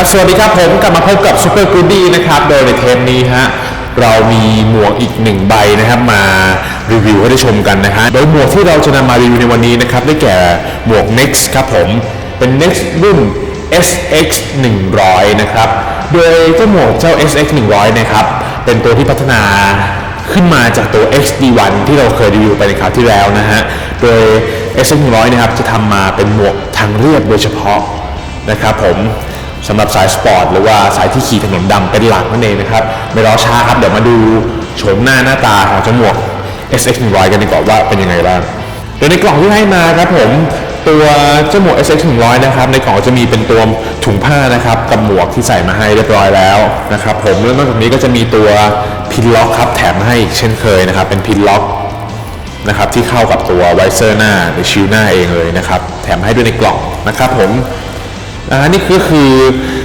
ครับ สวัสดีครับผมกลับมาพบกับ Super Goodie นะครับ โดยในเทปนี้ฮะเรามีหมวกอีกหนึ่งใบนะครับมารีวิวให้ได้ชมกันนะฮะโดยหมวกที่เราจะนำมารีวิวในวันนี้นะครับได้แก่หมวก Next ครับผมเป็น Next รุ่น SX 100นะครับโดยเจ้าหมวกเจ้า SX 100นะครับเป็นตัวที่พัฒนาขึ้นมาจากตัว XD1 ที่เราเคยรีวิวไปในคราวที่แล้วนะฮะโดย SX 100นะครับจะทำมาเป็นหมวกทางเรียบโดยเฉพาะนะครับผม สำหรับสายสปอร์ตหรือว่าสายที่ขี่ถนนดำเป็นหลักนั่นเองนะครับ ไม่รอช้าครับ เดี๋ยวมาดูโฉมหน้าหน้าตาของเจ้าหมวก SX 100กันดีกว่าว่าเป็นยังไงบ้างโดยในกล่องที่ให้มาครับผมตัวเจ้าหมวก SX 100นะครับในกล่องจะมีเป็นตัวถุงผ้านะครับกับหมวกที่ใส่มาให้เรียบร้อยแล้วนะครับผมแล้วนอกจากนี้ก็จะมีตัวพินล็อกครับแถมให้อีกเช่นเคยนะครับเป็นพินล็อกนะครับที่เข้ากับตัวไวเซอร์หน้าหรือชิลหน้าเองเลยนะครับแถมให้ด้วยในกล่องนะครับผม อ่านี่คือคือ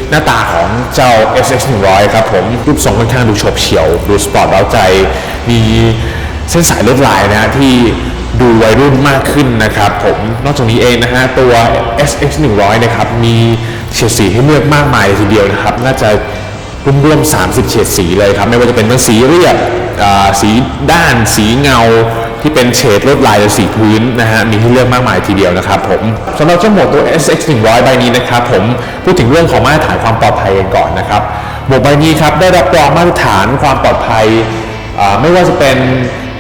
หน้าตาของเจ้า SX 100ครับผม รูปทรงค่อนข้างดูโฉบเฉี่ยว ดูสปอร์ตเร้าใจ มีเส้นสายลวดลายนะฮะที่ดูวัยรุ่นมากขึ้นนะครับผมนอกจากนี้เองนะฮะตัว SX 100นะครับมีเฉดสีให้เลือกมากมายทีเดียวนะครับ น่าจะรวมๆ30 เฉดสีเลยครับ ไม่ว่าจะเป็นทั้งสีเรียบสีด้านสีเงา ที่เป็นเฉดลวดลายหรือสีพื้นนะฮะมีให้เลือกมากมายทีเดียวนะครับผมสำหรับเจ้าหมวกตัว SX 100ใบนี้นะครับผมพูดถึงเรื่องของมาตรฐานความปลอดภัยกันก่อนนะครับหมวกใบนี้ครับได้รับรองมาตรฐานความปลอดภัยไม่ว่าจะเป็น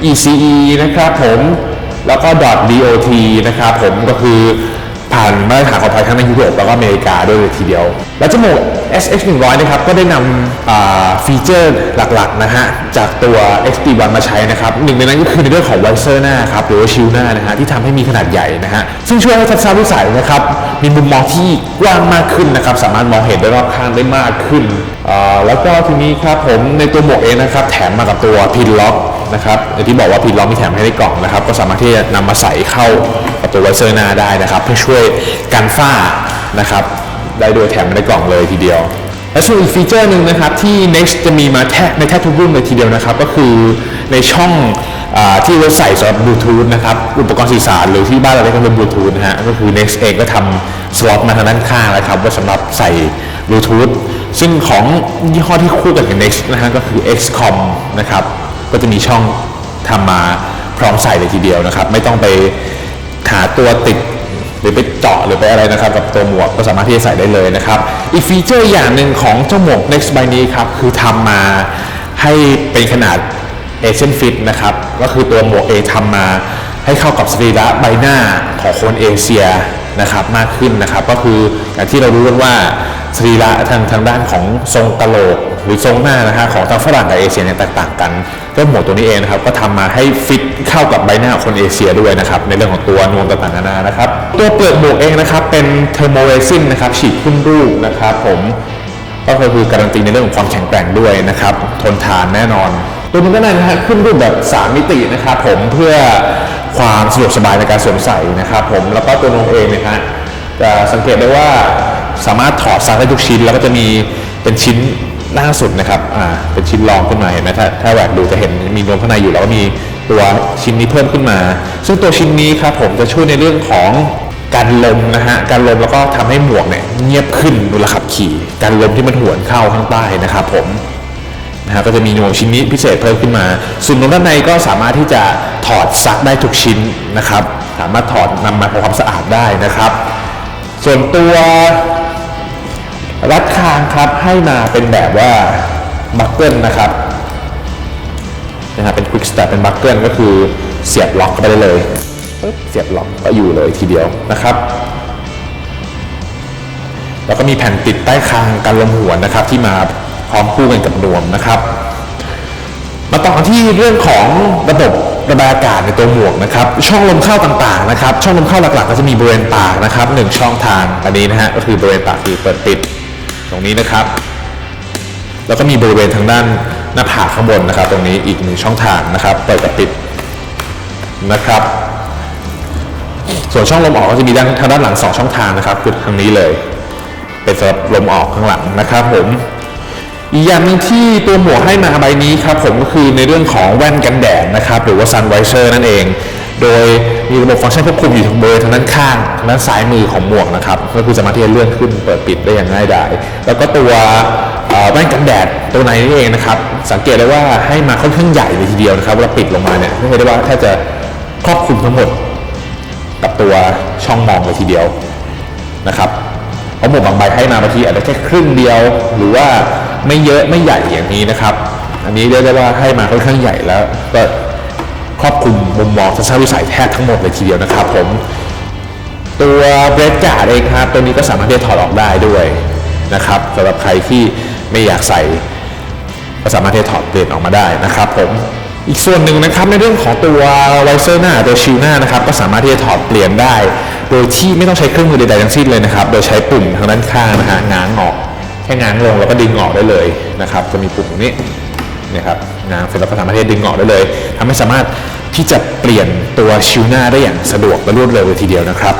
ECE นะครับผมแล้วก็ .dot นะครับผมก็คือผ่านมาตรฐานของไทยทั้งในยุโรปแล้วก็อเมริกาด้วยเลยทีเดียว และจมูก SX 100นะครับก็ได้นำฟีเจอร์หลักๆนะฮะจากตัว XT1 มาใช้นะครับหนึ่งในนั้นก็คือในเรื่องของไวเซอร์หน้าครับหรือว่าชิลหน้านะฮะที่ทำให้มีขนาดใหญ่นะฮะซึ่งช่วยให้ทัศนวิสัยนะครับมีมุมมองที่กว้างมากขึ้นนะครับสามารถมองเห็นได้รอบข้างได้มากขึ้น แล้วก็ทีนี้ครับผมในตัวหมวกเองนะครับแถมมากับตัวพินล็อกนะครับอย่างที่บอกว่าพินล็อกมีแถมให้ในกล่องนะครับก็สามารถที่จะนำมาใส่เข้ากับตัวไวเซอร์หน้าได้นะครับเพื่อช่วยกันฝ้านะครับ ได้โดยแถมมาในกล่องเลยทีเดียว และส่วนอีกฟีเจอร์หนึ่งนะครับที่ Next จะมีมาแทบในแทบทุกรุ่นเลยทีเดียวนะครับ ก็คือในช่องอที่ไว้ใส่สำหรับบลูทูธนะครับอุปกรณ์สื่อสารหรือที่บ้านเราเรียกกันเป็นบลูทูธนะฮะก็คือ Next เองก็ทำสล็อตมาทางด้านข้างนะครับไว้สำหรับใส่บลูทูธซึ่งของยี่ห้อที่คู่กันกับ Next นะฮะก็คือ XCOM นะครับก็จะมีช่องทำมาพร้อมใส่เลยทีเดียวนะครับ ไม่ต้องไปหาตัวติด รือไปเจาะหรือไปอะไรนะครับกับตัวหมวกก็สามารถที่จะใส่ได้เลยนะครับ อีกฟีเจอร์อย่างหนึ่งของเจ้าหมวก Next ใบนี้ครับคือทำมาให้เป็นขนาด Asian Fit นะครับก็คือตัวหมวกเองทำมาให้เข้ากับสรีระใบหน้าของคนเอเชียนะครับมากขึ้นนะครับ ก็คืออย่างที่เรารู้กันว่าสรีระทางทางด้านของทรงกะโหลก หรือทรงหน้านะฮะของทางฝรั่งกับเอเชียเนี่ยแตกต่างกัน เจ้าหมวกตัวนี้เองนะครับก็ทำมาให้ฟิตเข้ากับใบหน้าคนเอเชียด้วยนะครับในเรื่องของตัวนวมต่างๆนานานะครับตัวเปลือกหมวกเองนะครับเป็นเทอร์โมเรซินนะครับฉีดขึ้นรูปนะครับผมก็คือการันตีในเรื่องของความแข็งแกร่งด้วยนะครับทนทานแน่นอนตัวนี้ก็ได้นะฮะขึ้นรูปแบบ 3 มิตินะครับผมเพื่อความสะดวกสบายในการสวมใส่นะครับผมแล้วก็ตัวนวมเองนะฮะจะสังเกตได้ว่าสามารถถอดซักได้ทุกชิ้น แล้วก็จะมีเป็นชิ้น ล่าสุดนะครับอ่าเป็นชิ้นรองขึ้นมาเห็นไหมถ้าถ้าแหวกดูจะเห็นมีนวมข้างในอยู่แล้วก็มีตัวชิ้นนี้เพิ่มขึ้นมา ซึ่งตัวชิ้นนี้ครับผมจะช่วยในเรื่องของการลมนะฮะการลมแล้วก็ทำให้หมวกเนี่ยเงียบขึ้นเวลาขับขี่ การลมที่มันหวนเข้าข้างใต้นะครับผมนะฮะก็จะมีนวมชิ้นนี้พิเศษเพิ่มขึ้นมา ส่วนนวมด้านในก็สามารถที่จะถอดซักได้ทุกชิ้นนะครับ สามารถถอดนำมาทำความสะอาดได้นะครับ ส่วนตัว รัดคางครับให้มาเป็นแบบว่าบัคเกิลนะครับนะครับเป็น quick step เป็นบัคเกิลก็คือเสียบล็อกไปได้เลยปึ๊บเสียบล็อกก็อยู่เลยทีเดียวนะครับ แล้วก็มีแผ่นติดใต้คางกันลมหัวนะครับ ที่มาพร้อมคู่กันกับนวมนะครับ มาต่อที่เรื่องของระบบระบายอากาศในตัวหมวกนะครับ ช่องลมเข้าต่างๆนะครับ ช่องลมเข้าหลักๆ ก็จะมีบริเวณปากนะครับหนึ่งช่องทางอันนี้นะฮะก็คือบริเวณปากคือเปิดปิด ตรงนี้นะครับ แล้วก็มีบริเวณทางด้านหน้าผากข้างบนนะครับ ตรงนี้อีกหนึ่งช่องทางนะครับเปิดกับปิดนะครับ ส่วนช่องลมออกก็จะมีด้านทางด้านหลังสองช่องทางนะครับคือทางนี้เลย เป็นสำหรับลมออกข้างหลังนะครับ ผมอีกอย่างหนึ่งที่ตัวหมวกให้มาใบนี้ครับผมก็คือในเรื่องของแว่นกันแดดนะครับ หรือว่า sun visor นั่นเอง โดยมีระบบฟังก์ชันควบคุมอยู่ทางบริเวณทางด้านข้างทางด้านซ้ายมือของหมวกนะครับ ก็คือสามารถที่จะเลื่อนขึ้นเปิดปิดได้อย่างง่ายดายแล้วก็ตัวแว่นกันแดดตัวในนี่เองนะครับ สังเกตได้ว่าให้มาค่อนข้างใหญ่เลยทีเดียวนะครับเวลาปิดลงมาเนี่ยไม่ได้ว่าแทบจะครอบคลุมทั้งหมดกับตัวช่องมองเลยทีเดียวนะครับเพราะหมวกบางใบให้มาบางทีอาจจะแค่ครึ่งเดียว หรือว่าไม่เยอะไม่ใหญ่อย่างนี้นะครับ อันนี้เรียกได้ว่าให้มาค่อนข้างใหญ่แล้วก็ ครอบคลุมมุมมองทัศนวิสัยแทบทั้งหมดเลยทีเดียวนะครับผม ตัวเบรดการ์ดเองครับตัวนี้ก็สามารถที่จะถอดออกได้ด้วยนะครับสำหรับใครที่ไม่อยากใส่ก็สามารถที่จะถอดเปลี่ยนออกมาได้นะครับผมอีกส่วนหนึ่งนะครับในเรื่องของตัวไวเซอร์หน้าตัวชิลหน้านะครับก็สามารถที่จะถอดเปลี่ยนได้ โดยที่ไม่ต้องใช้เครื่องมือใดๆทั้งสิ้นเลยนะครับ โดยใช้ปุ่มทางด้านข้างนะฮะง้างออกแค่ง้างลงแล้วก็ดึงออกได้เลยนะครับจะมีปุ่มนี้ นี่ยครับง้างเสร็จแล้วก็สามารถที่จะดึงออกได้เลยทำให้สามารถที่จะเปลี่ยนตัวชิลหน้าได้อย่างสะดวกและรวดเร็วเลยทีเดียวนะครับ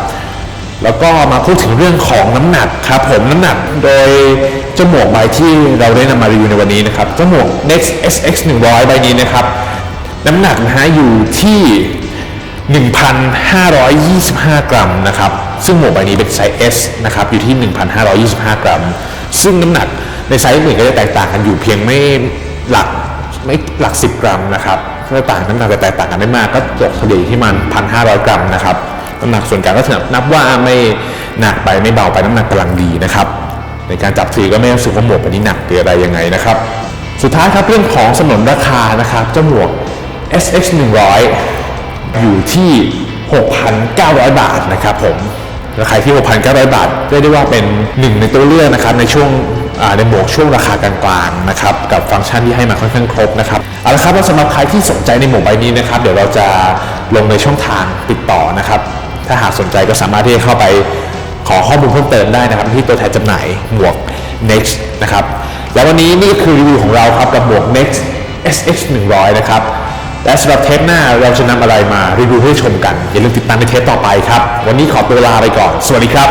แล้วก็มาพูดถึงเรื่องของน้ำหนักครับผมน้ำหนักโดยเจ้าหมวกใบที่เราได้นำมารีวิวในวันนี้นะครับเจ้าหมวก Next SX 100 ใบนี้นะครับ น้ำหนักนะฮะอยู่ที่ 1,525 กรัมนะครับ ซึ่งหมวกใบนี้เป็นไซส์ S นะครับอยู่ที่ 1,525 กรัม ซึ่งน้ำหนักในไซส์อื่นก็จะแตกต่างกันอยู่เพียงไม่หลัก ไม่หลัก 10 กรัมนะครับถ้าต่างน้ำหนักจะแตกต่างกันไม่มากก็ตกเฉลี่ยที่มัน1,500กรัมนะครับน้ำหนักส่วนกลางก็ถือนับว่าไม่หนักไปไม่เบาไปน้ำหนักกำลังดีนะครับ ในการจับสีก็ไม่รู้สึกว่าหมวกใบนี้หนักหรืออะไรยังไงนะครับ สุดท้ายครับเรื่องของสนนราคานะครับเจ้าหมวก SX 100อยู่ที่ 6,900 บาทนะครับผมราคาที่ 6,900 บาทเรียกได้ว่าเป็นหนึ่งในตัวเลือกนะครับในช่วง ในหมวกช่วงราคากลางๆนะครับกับฟังก์ชันที่ให้มาค่อนข้างครบนะครับเอาละครับแล้วสำหรับใครที่สนใจในหมวกใบนี้นะครับ เดี๋ยวเราจะลงในช่องทางติดต่อนะครับ ถ้าหากสนใจก็สามารถที่จะเข้าไปขอข้อมูลเพิ่มเติมได้นะครับ ที่ตัวแทนจำหน่ายหมวก Next นะครับแล้ววันนี้นี่ก็คือรีวิวของเราครับกับหมวก Next SX 100นะครับและสำหรับเทปหน้าเราจะนำอะไรมารีวิวให้ชมกัน อย่าลืมติดตามในเทปต่อไปครับ วันนี้ขอตัวลาไปก่อน สวัสดีครับ